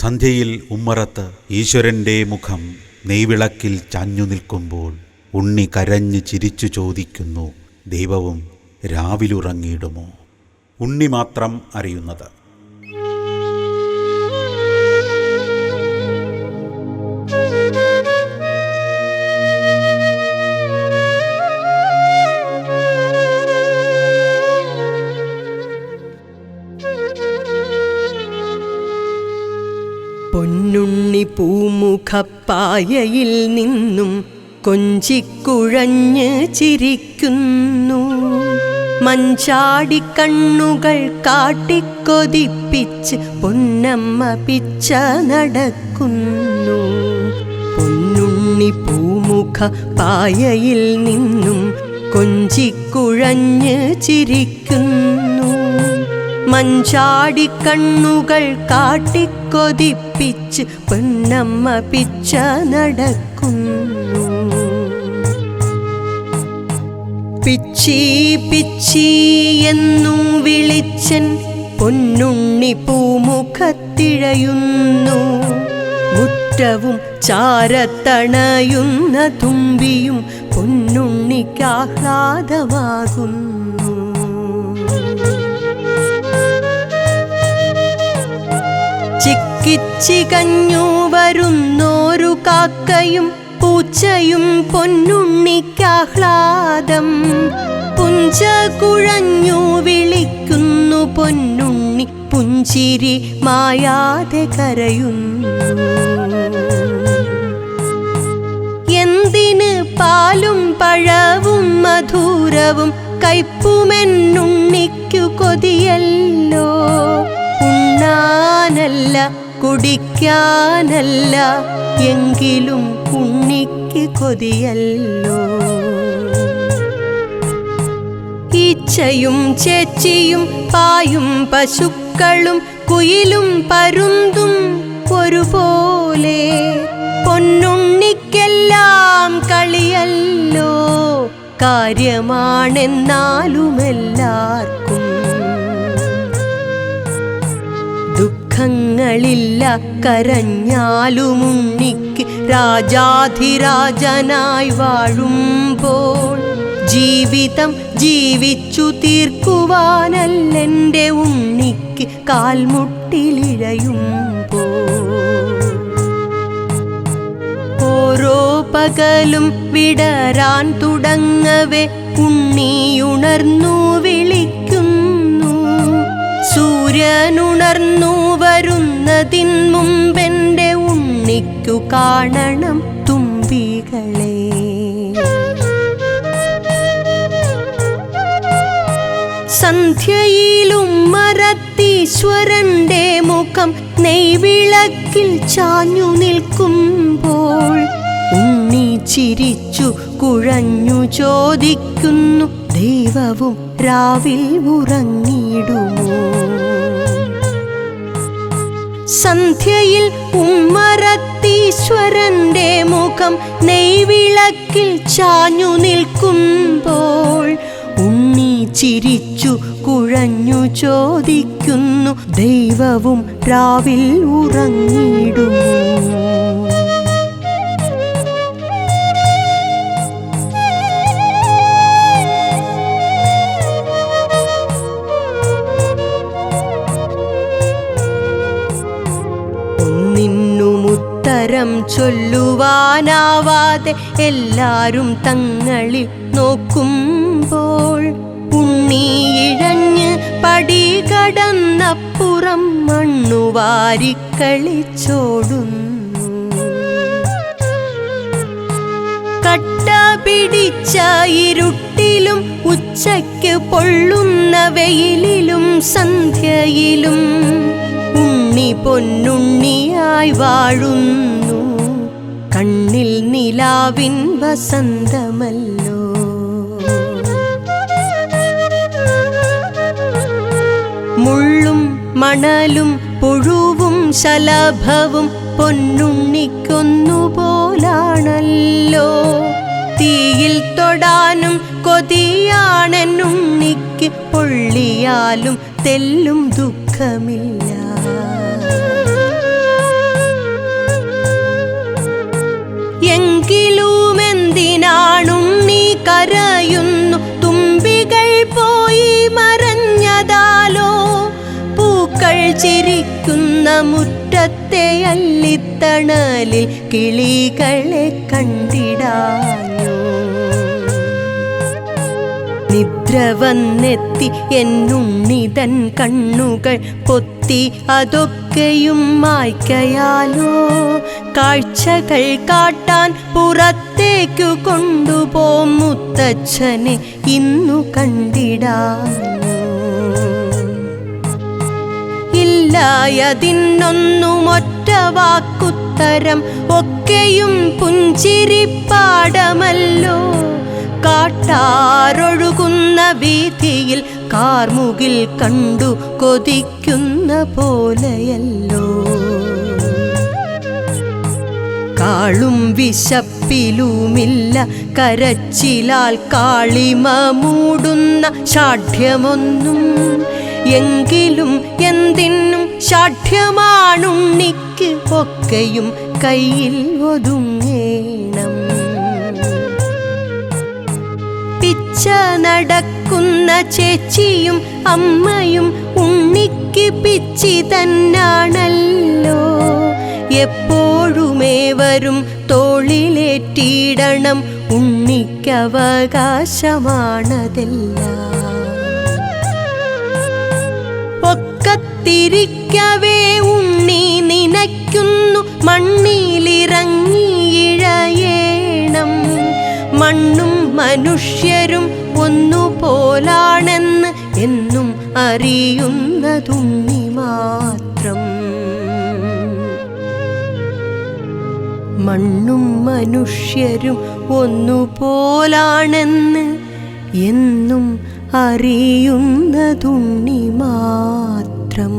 സന്ധ്യയിൽ ഉമ്മറത്ത് ഈശ്വരന്റെ മുഖം നെയ്വിളക്കിൽ ചാഞ്ഞു നിൽക്കുമ്പോൾ ഉണ്ണി കരഞ്ഞ് ചിരിച്ചു ചോദിക്കുന്നു ദൈവവും രാവിലുറങ്ങിയിടുമോ? ഉണ്ണി മാത്രം അറിയുന്നത്. പൊന്നുണ്ണി പൂമുഖപ്പായയിൽ നിന്നും കൊഞ്ചിക്കുഴഞ്ഞ് ചിരിക്കുന്നു. മഞ്ചാടിക്കണ്ണുകൾ കാട്ടിക്കൊതിപ്പിച്ച് പൊന്നമ്മ പിച്ച നടക്കുന്നു. പൊന്നുണ്ണി പൂമുഖ പായയിൽ നിന്നും കൊഞ്ചിക്കുഴഞ്ഞ് ചിരിക്കുന്നു. മഞ്ചാടി കണ്ണുകൾ കാട്ടിക്കൊതിപ്പിച്ച് പെണ്ണമ്മ പിച്ച നടക്കുന്നു. പിച്ചി പിച്ചി എന്നു വിളിച്ചൻ പൊന്നുണ്ണി പൂമുഖത്തിഴയുന്നു. മുറ്റവും ചാരത്തണയുന്ന തുമ്പിയും പൊന്നുണ്ണിക്കാഹ്ലാദമാകുന്നു ചിക്കിച്ചികഞ്ഞു വരുന്നോരു കാക്കയും പൂച്ചയും പൊന്നുണ്ണിക്കാഹ്ലാദം. പുഞ്ച കുഴഞ്ഞു വിളിക്കുന്നു പൊന്നുണ്ണി പുഞ്ചിരി മായാതെ കരയുന്നു. എന്തിന് പാലും പഴവും മധുരവും കയ്പുമെന്നുണ്ണിക്കു കൊതിയല്ലോ. ഉണ്ണാനല്ല കുടിക്കാനല്ല എങ്കിലും ഉണ്ണിക്ക് കൊതിയല്ലോ. ഈച്ചയും ചേച്ചിയും പായും പശുക്കളും കുയിലും പരുന്തും ഒരുപോലെ പൊന്നുണ്ണിക്കെല്ലാം കളിയല്ലോ. കാര്യമാണെന്നാലും ദുഃഖങ്ങളില്ല കരഞ്ഞാലുമുണ്ണിക്ക് രാജാധിരാജനായി വാഴുമ്പോൾ ജീവിതം ജീവിച്ചു തീർക്കുവാനല്ലെന്റെ ഉണ്ണിക്ക് കാൽമുട്ടിലിഴയുമ്പോൾ. ഓരോ പകലും വിടരാൻ തുടങ്ങവേ ഉണ്ണിയുണർന്നു വിളിക്കുന്നു സൂര്യനുണർന്നു വരുന്നതിൻ മുമ്പെന്റെ ഉണ്ണിക്കു കാണണം തുമ്പികളെ. സന്ധ്യയിലും മരത്തീശ്വരന്റെ മുഖം നെയ്വിളക്കിൽ ചാഞ്ഞു നിൽക്കുമ്പോൾ ഉണ്ണി ചിരിച്ചു കുഴഞ്ഞു ചോദിക്കുന്നു ദൈവവും രാവിൽ ഉറങ്ങിയിടുമോ? സന്ധ്യയിൽ ഉമ്മറത്തീശ്വരന്റെ മുഖം നെയ്വിളക്കിൽ ചാഞ്ഞു നിൽക്കുമ്പോൾ ഉണ്ണി ചിരിച്ചു കുഴഞ്ഞു ചോദിക്കുന്നു ദൈവവും രാവിൽ ഉറങ്ങിയിടുമോ ഒന്നിന്നുമുത്തരം ചൊല്ലുവാനാവാതെ എല്ലാരും തങ്ങളിൽ നോക്കുമ്പോൾ ഉണ്ണിയിഴഞ്ഞ് പടി കടന്നപ്പുറം മണ്ണുവാരിക്കളിച്ചോടുന്നു കട്ട പിടിച്ച ഇരുട്ടിലും ഉച്ചയ്ക്ക് പൊള്ളുന്ന വെയിലിലും സന്ധ്യയിലും ഉണ്ണി പൊന്നുണ്ണിയായി വാഴുന്നു. കണ്ണിൽ നിലാവിൻ വസന്തമല്ലോ. മുള്ളും മണലും പുഴുവും ശലഭവും പൊന്നുണ്ണിക്കൊന്നുപോലാണല്ലോ. തീയിൽ തൊടാനും കൊതിയാണെന്നുണ്ണിക്ക് പൊള്ളിയാലും തെല്ലും ദുഃഖമില്ല. വിരിയുന്ന മുറ്റത്തെ അല്ലിത്തണലിൽ കിളികളെ കണ്ടിടാനോ. നിദ്ര വന്നെത്തി എന്നുണ്ണിതൻ കണ്ണുകൾ പൊത്തി അതൊക്കെയും മായ്ക്കയാലോ. കാഴ്ചകൾ കാട്ടാൻ പുറത്തേക്കു കൊണ്ടുപോ മുത്തച്ഛനെ ഇന്നു കണ്ടിടാഞ്ഞു ഇല്ലായതിന്നൊന്നും ഒറ്റ വാക്കുത്തരം ഒക്കെയും പുഞ്ചിരിപ്പാടമല്ലോ കാട്ടാറൊഴുകുന്ന വീതിയിൽ കാർമുകിൽ കണ്ടു കൊതിക്കുന്ന പോലെയല്ലോ. കാളും വിശപ്പിലുമില്ല കരച്ചിലാൽ കാളിമ മൂടുന്ന ഷാഠ്യമൊന്നും എങ്കിലും എന്തിനും ഷാഠ്യമാണുണ്ണിക്ക് ഒക്കെയും കയ്യിൽ ഒതുങ്ങേണം. പിച്ച നടക്കുന്ന ചേച്ചിയും അമ്മയും ഉണ്ണിക്ക് പിച്ചി തന്നാണല്ലോ. എപ്പോഴുമേ വരും തോളിലേറ്റിയിടണം ഉണ്ണിക്കവകാശമാണതെല്ലാം. ഒക്കത്തിരിക്കവേ ഉണ്ണി നിനയ്ക്കുന്നു മണ്ണിലിറങ്ങിയിഴയേണം മണ്ണും മനുഷ്യരും ഒന്നുപോലാണെന്ന് എന്നും അറിയുന്നതുണ്ണി മാത്രം. മണ്ണും മനുഷ്യരും ഒന്നുപോലാണെന്ന് എന്നും അറിയുന്നതുണ്ണി മാത്രം